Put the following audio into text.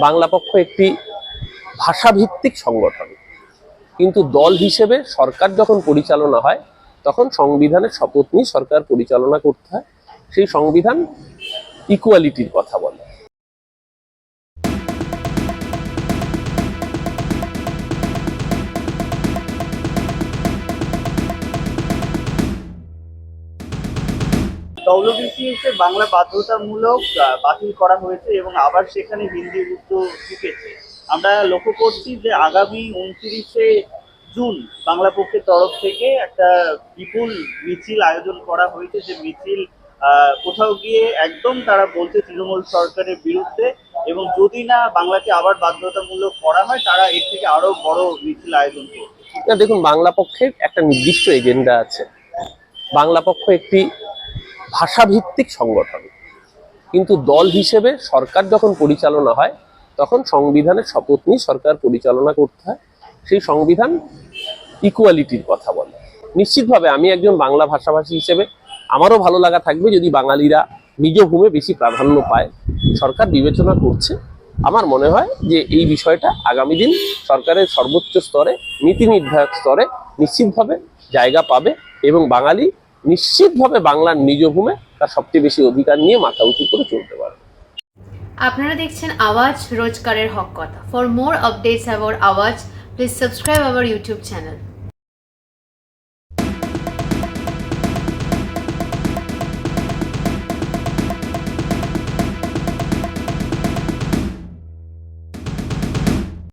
বাংলা পক্ষ একটি ভাষাভিত্তিক সংগঠন। কিন্তু দল হিসেবে সরকার যখন পরিচালনা হয়, তখন সংবিধানের শপথ নিয়ে সরকার পরিচালনা করতে হয়। সেই সংবিধান ইকুয়ালিটির কথা বলে। ডব্লিউবিসিএস বাংলা বাধ্যতামূলক বাতিল করা হয়েছে এবং আবার সেখানে হিন্দি, উর্দু ঢুকেছে আমরা লক্ষ্য করছি যে আগামী উনত্রিশে জুন বাংলা পক্ষের তরফ থেকে একটা বিপুল মিছিল আয়োজন করা হয়েছে। যে মিছিল কোথাও গিয়ে একদম তারা বলছে তৃণমূল সরকারের বিরুদ্ধে এবং যদি না বাংলাকে আবার বাধ্যতামূলক করা হয়, তারা এর থেকে আরও বড় মিছিল আয়োজন করবে। দেখুন, বাংলা পক্ষের একটা নির্দিষ্ট এজেন্ডা আছে। বাংলা পক্ষ একটি ভাষাভিত্তিক সংগঠন। কিন্তু দল হিসেবে সরকার যখন পরিচালনা হয়, তখন সংবিধানের শপথ নিয়ে সরকার পরিচালনা করতে হয়। সেই সংবিধান ইকুয়ালিটির কথা বলে। নিশ্চিতভাবে আমি একজন বাংলা ভাষাভাষী হিসেবে আমারও ভালো লাগা থাকবে যদি বাঙালিরা নিজ ভূমে বেশি প্রাধান্য পায়। সরকার বিবেচনা করছে। আমার মনে হয় যে এই বিষয়টা আগামী দিন সরকারের সর্বোচ্চ স্তরে, নীতি নির্ধারক স্তরে নিশ্চিতভাবে জায়গা পাবে এবং বাঙালি নিশ্চিতভাবে বাংলার নিজ ভূমে তার সবচেয়ে বেশি অধিকার নিয়ে মাথা উঁচু করে চলতে পারবে। আপনারা দেখছেন আওয়াজ রোজগারের হক কথা। For more updates about Awaaz please subscribe our YouTube channel